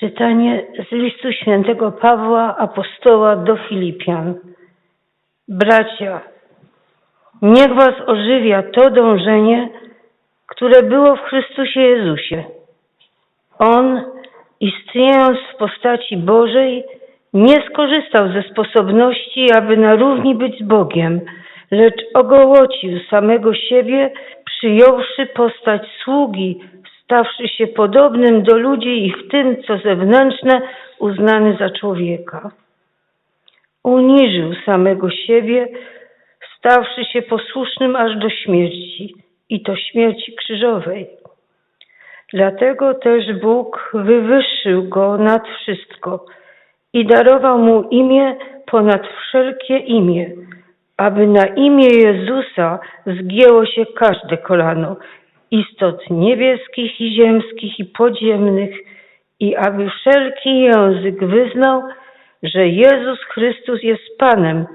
Czytanie z listu świętego Pawła apostoła do Filipian. Bracia, niech was ożywia to dążenie, które było w Chrystusie Jezusie. On, istniejąc w postaci Bożej, nie skorzystał ze sposobności, aby na równi być z Bogiem, lecz ogołocił samego siebie, przyjąwszy postać sługi, stawszy się podobnym do ludzi i w tym, co zewnętrzne, uznany za człowieka. Uniżył samego siebie, stawszy się posłusznym aż do śmierci, i to śmierci krzyżowej. Dlatego też Bóg wywyższył go nad wszystko i darował mu imię ponad wszelkie imię, aby na imię Jezusa zgięło się każde kolano istot niebieskich i ziemskich i podziemnych i aby wszelki język wyznał, że Jezus Chrystus jest Panem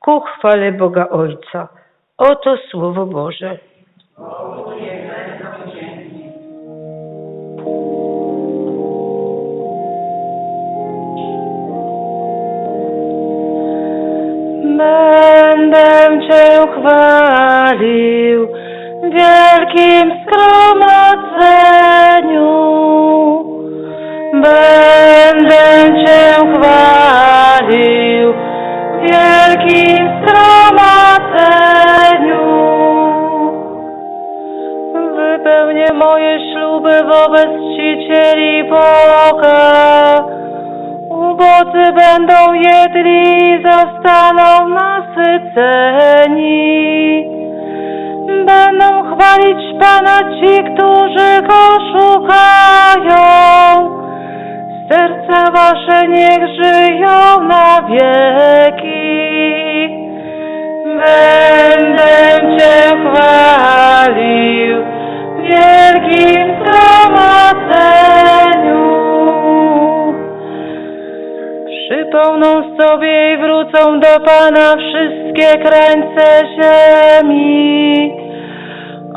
ku chwale Boga Ojca. Oto Słowo Boże. Będę Cię chwalił wielkim zgromadzeniu. Będę Cię chwalił wielkim zgromadzeniu. Wypełnię moje śluby wobec czcicieli Boga. Będą jedli, zostaną nasyceni. Będą chwalić Pana ci, którzy Go szukają. Serca wasze niech żyją na wieki. Będę Cię chwalił w wielkim zgromadzeniu. Przypomną sobie i wrócą do Pana wszystkie krańce ziemi.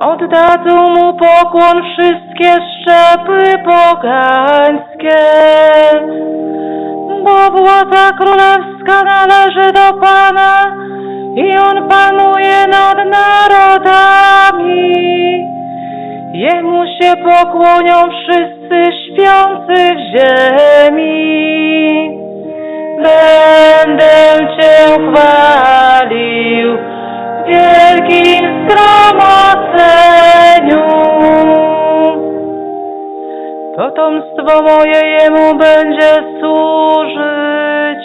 Oddadzą Mu pokłon wszystkie szczepy pogańskie. Bo władza królewska należy do Pana i On panuje nad narodami. Jemu się pokłonią wszyscy śpiący w ziemi. Będę Cię chwalił wielkim zgromadzeniu. Potomstwo moje Jemu będzie służyć.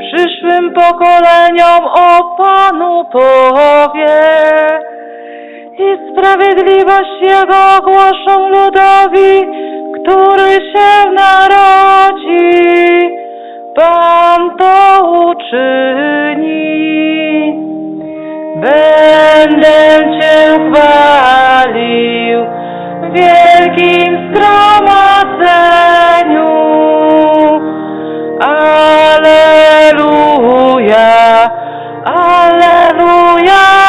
Przyszłym pokoleniom o Panu powie i sprawiedliwość Jego ogłoszą ludowi, który się narodzi. Pan to uczyni. Będę Cię chwalił w wielkim zgromadzeniu. Aleluja, aleluja.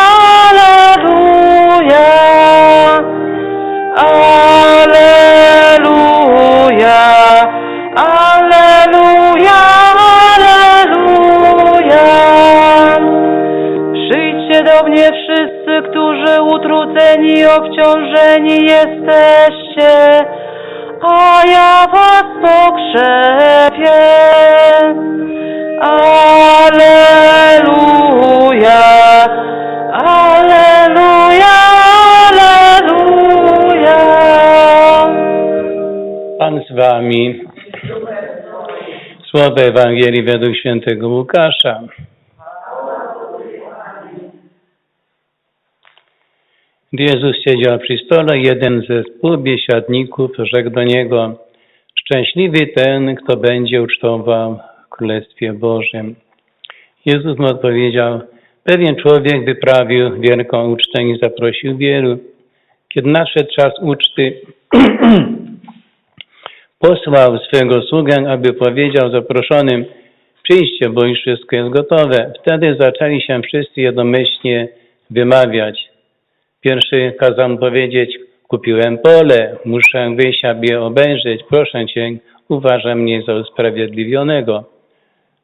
Utrudzeni obciążeni jesteście, a ja was pokrzepię. Aleluja, aleluja, aleluja. Pan z wami. Słowo Ewangelii według świętego Łukasza. Jezus siedział przy stole, jeden ze współbiesiadników rzekł do Niego, Szczęśliwy ten, kto będzie ucztował w Królestwie Bożym. Jezus mu odpowiedział, pewien człowiek wyprawił wielką ucztę i zaprosił wielu. Kiedy nadszedł czas uczty, posłał swego sługę, aby powiedział zaproszonym, przyjdźcie, bo już wszystko jest gotowe. Wtedy zaczęli się wszyscy jednomyślnie wymawiać. Pierwszy kazał powiedzieć, kupiłem pole, muszę wyjść, aby obejrzeć, proszę Cię, uważaj mnie za usprawiedliwionego.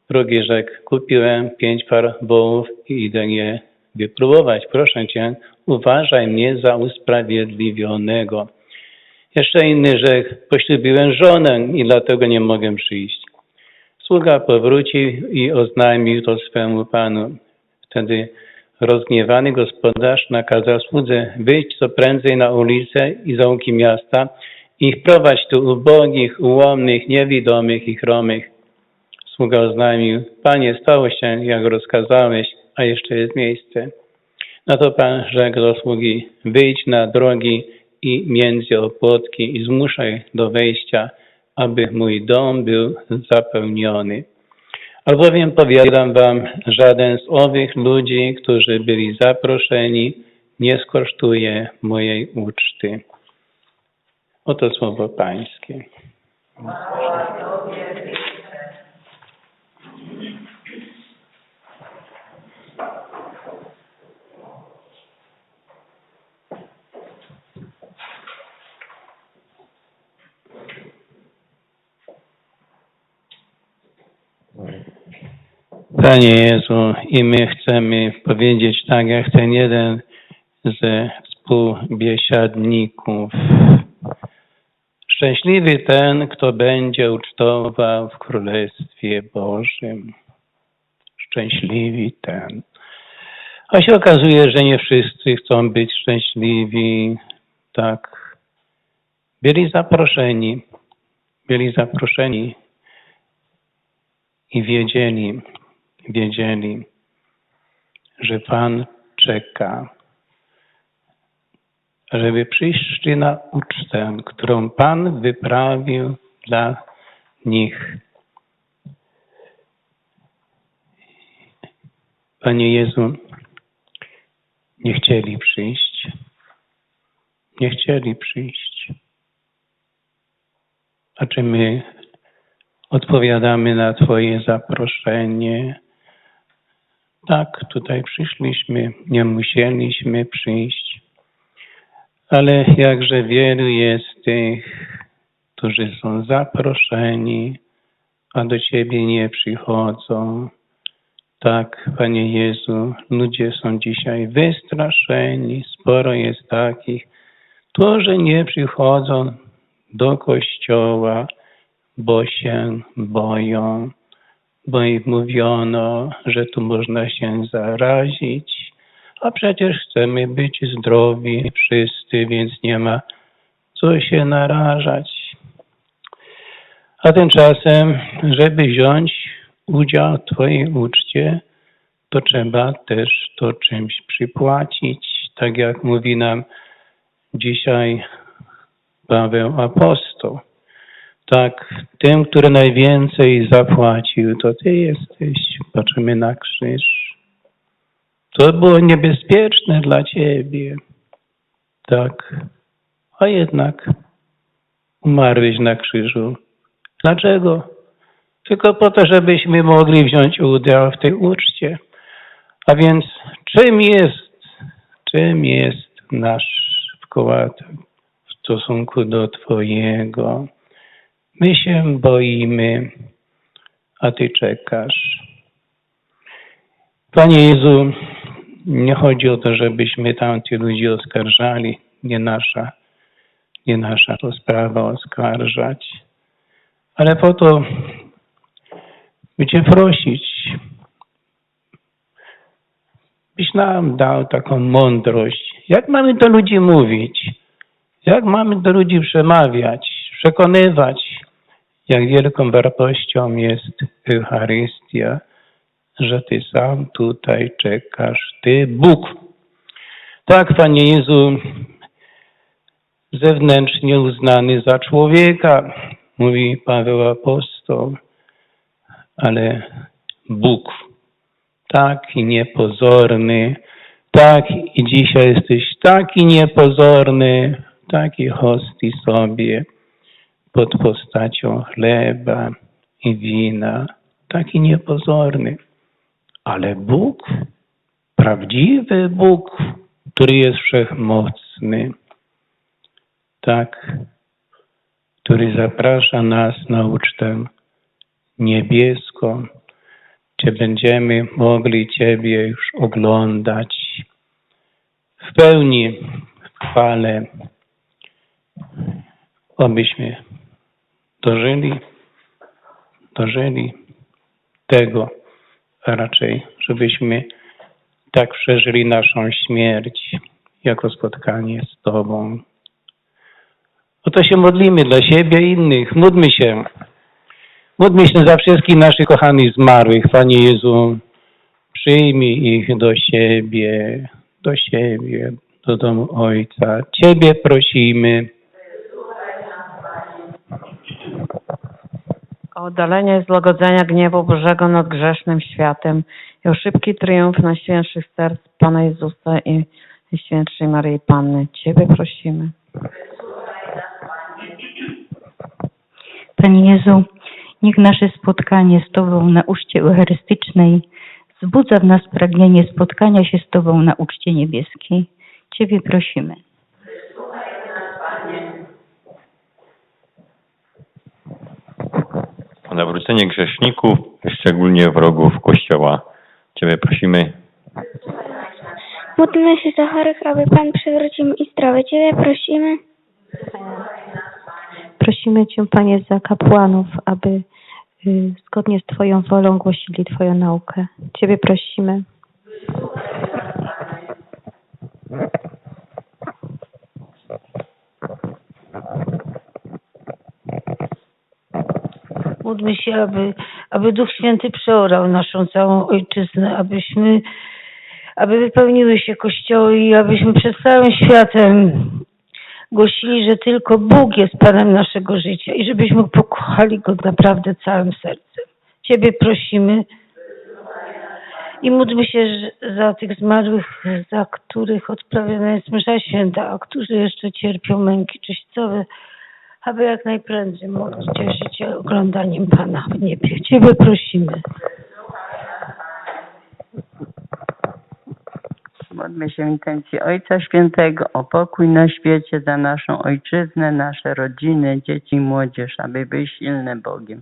Drugi rzekł, kupiłem pięć par wołów i idę je wypróbować. Proszę Cię, uważaj mnie za usprawiedliwionego. Jeszcze inny rzekł, poślubiłem żonę i dlatego nie mogę przyjść. Sługa powrócił i oznajmił to swemu panu. Wtedy rozgniewany gospodarz nakazał słudze wyjść co prędzej na ulicę i zaułki miasta i wprowadź tu ubogich, ułomnych, niewidomych i chromych. Sługa oznajmił, panie, stało się jak rozkazałeś, a jeszcze jest miejsce. Na to pan rzekł do sługi, wyjdź na drogi i między opłotki i zmuszaj do wejścia, aby mój dom był zapełniony. Albowiem powiadam wam, żaden z owych ludzi, którzy byli zaproszeni, nie skosztuje mojej uczty. Oto słowo Pańskie. Panie Jezu, i my chcemy powiedzieć tak, jak ten jeden ze współbiesiadników. Szczęśliwy ten, kto będzie ucztował w Królestwie Bożym. Szczęśliwy ten. A się okazuje, że nie wszyscy chcą być szczęśliwi. Tak. Byli zaproszeni. Byli zaproszeni i wiedzieli, wiedzieli, że Pan czeka, żeby przyszli na ucztę, którą Pan wyprawił dla nich. Panie Jezu, nie chcieli przyjść. Nie chcieli przyjść. A czy my odpowiadamy na Twoje zaproszenie? Tak, tutaj przyszliśmy, nie musieliśmy przyjść, ale jakże wielu jest tych, którzy są zaproszeni, a do Ciebie nie przychodzą. Tak, Panie Jezu, ludzie są dzisiaj wystraszeni, sporo jest takich, którzy nie przychodzą do kościoła, bo się boją, bo im mówiono, że tu można się zarazić, a przecież chcemy być zdrowi wszyscy, więc nie ma co się narażać. A tymczasem, żeby wziąć udział w Twojej uczcie, to trzeba też to czymś przypłacić, tak jak mówi nam dzisiaj Paweł Apostoł. Tak, tym, który najwięcej zapłacił, to Ty jesteś. Patrzymy na krzyż. To było niebezpieczne dla Ciebie. Tak, a jednak umarłeś na krzyżu. Dlaczego? Tylko po to, żebyśmy mogli wziąć udział w tej uczcie. A więc czym jest, czym jest nasz wkład w stosunku do Twojego? My się boimy, a Ty czekasz. Panie Jezu, nie chodzi o to, żebyśmy tamtych ludzi oskarżali. Nie nasza, nie nasza to sprawa oskarżać. Ale po to, by Cię prosić, byś nam dał taką mądrość. Jak mamy do ludzi mówić? Jak mamy do ludzi przemawiać, przekonywać, jak wielką wartością jest Eucharystia, że Ty sam tutaj czekasz, Ty Bóg. Tak, Panie Jezu, zewnętrznie uznany za człowieka, mówi Paweł Apostoł, ale Bóg, taki niepozorny, tak i dzisiaj jesteś taki niepozorny, taki hostii sobie pod postacią chleba i wina, taki niepozorny. Ale Bóg, prawdziwy Bóg, który jest wszechmocny, tak, który zaprasza nas na ucztę niebieską, czy będziemy mogli Ciebie już oglądać w pełni, w chwale, obyśmy dożyli, dożyli tego, raczej, żebyśmy tak przeżyli naszą śmierć, jako spotkanie z Tobą. O to się modlimy dla siebie i innych. Módlmy się. Módlmy się za wszystkich naszych kochanych zmarłych. Panie Jezu, przyjmij ich do siebie, do siebie, do domu Ojca. Ciebie prosimy. Oddalenie i złagodzenia gniewu Bożego nad grzesznym światem i o szybki triumf Najświętszych Serc Pana Jezusa i Najświętszej Maryi Panny. Ciebie prosimy. Panie Jezu, niech nasze spotkanie z Tobą na uczcie eucharystycznej wzbudza w nas pragnienie spotkania się z Tobą na uczcie niebieskiej. Ciebie prosimy. Nawrócenie grzeszników, szczególnie wrogów Kościoła. Ciebie prosimy. Módlmy się za chorych, aby Pan przywrócił im zdrowie. Ciebie prosimy. Prosimy Cię, Panie, za kapłanów, aby y, zgodnie z Twoją wolą głosili Twoją naukę. Ciebie prosimy. Módlmy się, aby, aby Duch Święty przeorał naszą całą ojczyznę, abyśmy, aby wypełniły się kościoły i abyśmy przed całym światem głosili, że tylko Bóg jest Panem naszego życia i żebyśmy pokochali Go naprawdę całym sercem. Ciebie prosimy i módlmy się za tych zmarłych, za których odprawiona jest msza święta, a którzy jeszcze cierpią męki czyśćcowe, aby jak najprędzej mogli cieszyć się oglądaniem Pana w niebie. Ciebie prosimy. Módlmy się w intencji Ojca Świętego o pokój na świecie, za naszą ojczyznę, nasze rodziny, dzieci i młodzież, aby były silne Bogiem.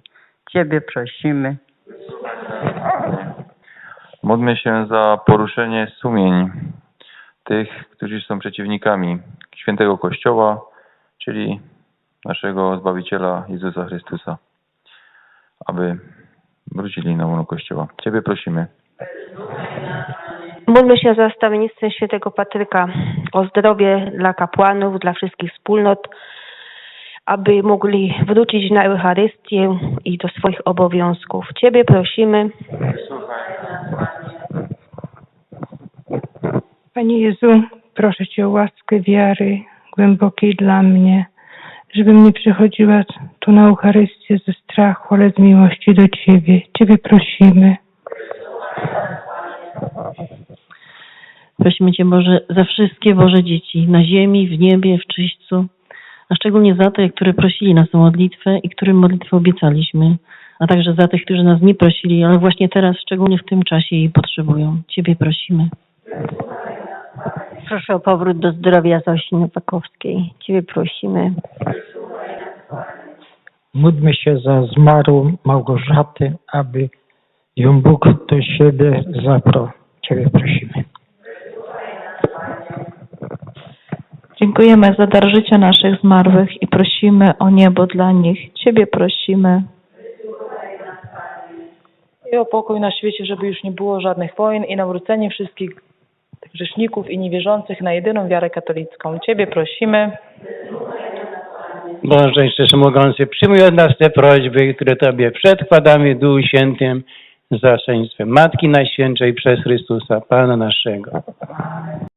Ciebie prosimy. Módlmy się za poruszenie sumień tych, którzy są przeciwnikami świętego Kościoła, czyli naszego Zbawiciela Jezusa Chrystusa, aby wrócili na łono Kościoła. Ciebie prosimy. Módlmy się za stawiennictwem świętego Patryka o zdrowie dla kapłanów, dla wszystkich wspólnot, aby mogli wrócić na Eucharystię i do swoich obowiązków. Ciebie prosimy. Panie Jezu, proszę Cię o łaskę wiary głębokiej dla mnie, żebym nie przychodziła tu na Eucharystię ze strachu, ale z miłości do Ciebie. Ciebie prosimy. Prosimy Cię Boże za wszystkie Boże dzieci na ziemi, w niebie, w czyśćcu, a szczególnie za te, które prosili nas o modlitwę i którym modlitwę obiecaliśmy, a także za tych, którzy nas nie prosili, ale właśnie teraz, szczególnie w tym czasie jej potrzebują. Ciebie prosimy. Proszę o powrót do zdrowia Zosi Nowakowskiej. Ciebie prosimy. Módlmy się za zmarłą Małgorzatę, aby ją Bóg do siebie zabrał. Ciebie prosimy. Dziękujemy za dar życia naszych zmarłych i prosimy o niebo dla nich. Ciebie prosimy. I o pokój na świecie, żeby już nie było żadnych wojen i nawrócenie wszystkich grzeszników i niewierzących na jedyną wiarę katolicką. Ciebie prosimy. Boże Wszechmogący, przyjmuj od nas te prośby, które Tobie przedkładamy Duchu Świętym za Matki Najświętszej przez Chrystusa, Pana naszego.